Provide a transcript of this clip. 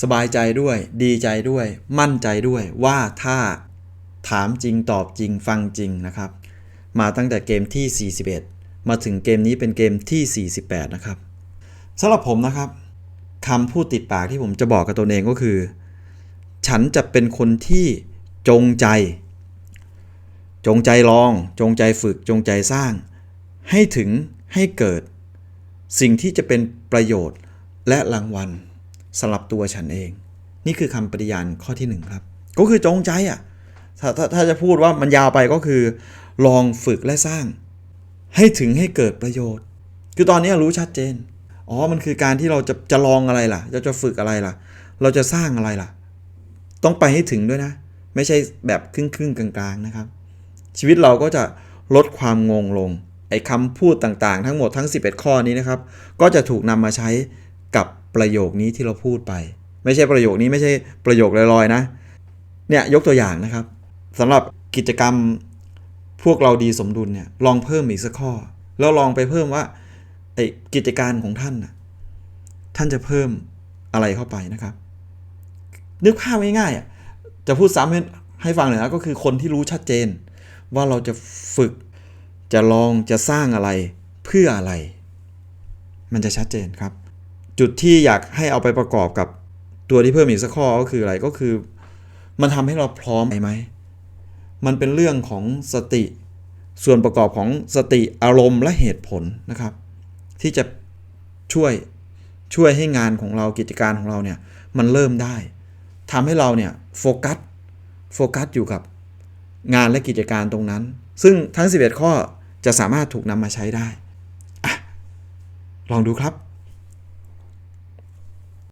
สบายใจด้วย ดีใจด้วย มั่นใจด้วยว่าถ้าถามจริงตอบจริงฟังจริงนะครับ มาตั้งแต่เกมที่ 41 มาถึงเกมนี้เป็นเกมที่ 48 นะครับสำหรับผมนะครับคำพูดติดปากที่ผมจะบอกกับตัวเองก็คือ ฉันจะเป็นคนที่จงใจ จงใจลอง จงใจฝึกจงใจสร้าง ให้ถึงให้เกิด สิ่งที่จะเป็นประโยชน์และรางวัล สำหรับตัวฉันเอง นี่คือคำปฏิญาณข้อที่หนึ่งครับ ก็คือจงใจอะถ้าถ้าถ้าจะพูดว่ามันยาวไปก็คือ ลองฝึกและสร้าง ให้ถึงให้เกิดประโยชน์ คือตอนนี้รู้ชัดเจนอ๋อมันคือการที่เราจะจะลองอะไรล่ะจะจะฝึกอะไรล่ะ เราจะสร้างอะไรล่ะ ต้องไปให้ถึงด้วยนะ ไม่ใช่แบบครึ่งครึ่งกลางๆนะครับ ชีวิตเราก็จะลดความงงลงไอ้คำพูดต่างๆ ทั้งหมดทั้ง 11 ข้อนี้นะครับ ก็จะถูกนำมาใช้กับ ประโยคนี้ที่เราพูดไป ไม่ใช่ประโยคนี้ไม่ใช่ประโยคลอยๆนะเนี่ยยกตัวอย่างนะครับสำหรับกิจกรรมพวกเราดีสมดุลเนี่ยลองเพิ่มอีกสักข้อ แล้วลองไปเพิ่มว่าไอ้กิจการของท่านน่ะท่านจะเพิ่มอะไรเข้าไปนะครับ นึกภาพง่ายๆอะจะพูดซ้ำให้ให้ฟังหน่อยนะก็คือคนที่รู้ชัดเจน ว่าเราจะฝึกจะลองจะสร้างอะไรเพื่ออะไร มันจะชัดเจนครับ จุดที่อยากให้เอาไปประกอบกับตัวที่เพิ่มอีกสักข้อก็คืออะไรก็คือ มันทำให้เราพร้อมไหม มันเป็นเรื่องของสติ ส่วนประกอบของสติอารมณ์และเหตุผลนะครับ ที่จะช่วยช่วยให้งานของเรากิจการของเราเนี่ยมันเริ่มได้ทำให้เราเนี่ยโฟกัสโฟกัสอยู่กับงานและกิจการตรงนั้น ซึ่งทั้ง 11 ข้อจะสามารถถูกนำมาใช้ได้อลองดูครับ